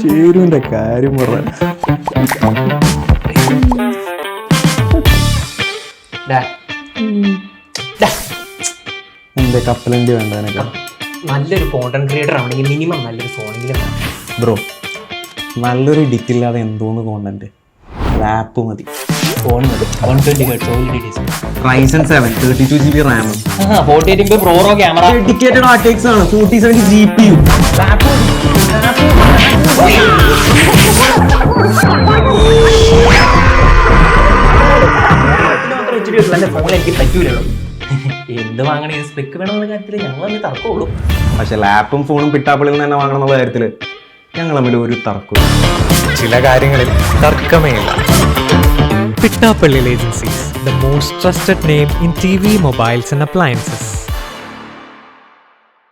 ഷേരുവിന്റെ കാര്യം പറ. ഡാ, ഡാ, എന്റെ കപ്പലണ്ടി വേണ്ട നല്ലൊരു കോണ്ടന്റ് ക്രിയേറ്റർ ആണെങ്കിൽ മിനിമം നല്ലൊരു ഫോണെങ്കിലും. ബ്രോ നല്ലൊരു ഡിറ്റില്ലാതെ എന്തോന്ന് കോണ്ടന്റ് ലാപ്പ് മതി. ഫോൺ മതി one twenty hertz already display Ryzen seven thirty two G B RAM forty eight pro camera dedicated ആർട്ടിക്സ് ആണ് forty seven G P U. Phone എനിക്ക് പറ്റൂലോ എന്ത് വാങ്ങണേ? സ്പെക്ക് വേണമെന്ന കാര്യത്തിൽ ഞങ്ങൾ തമ്മിൽ തർക്കമുള്ളൂ. പക്ഷെ ലാപ്പും ഫോണും പിട്ടാപ്പിളിൽ നിന്ന് തന്നെ വാങ്ങണം എന്നുള്ള കാര്യത്തിൽ ഞങ്ങൾ തമ്മിൽ ഒരു തർക്കവും ചില കാര്യങ്ങളിൽ തർക്കമേ ഇല്ല. Pitnapallil Agencies, the most trusted name in TV, mobiles and appliances.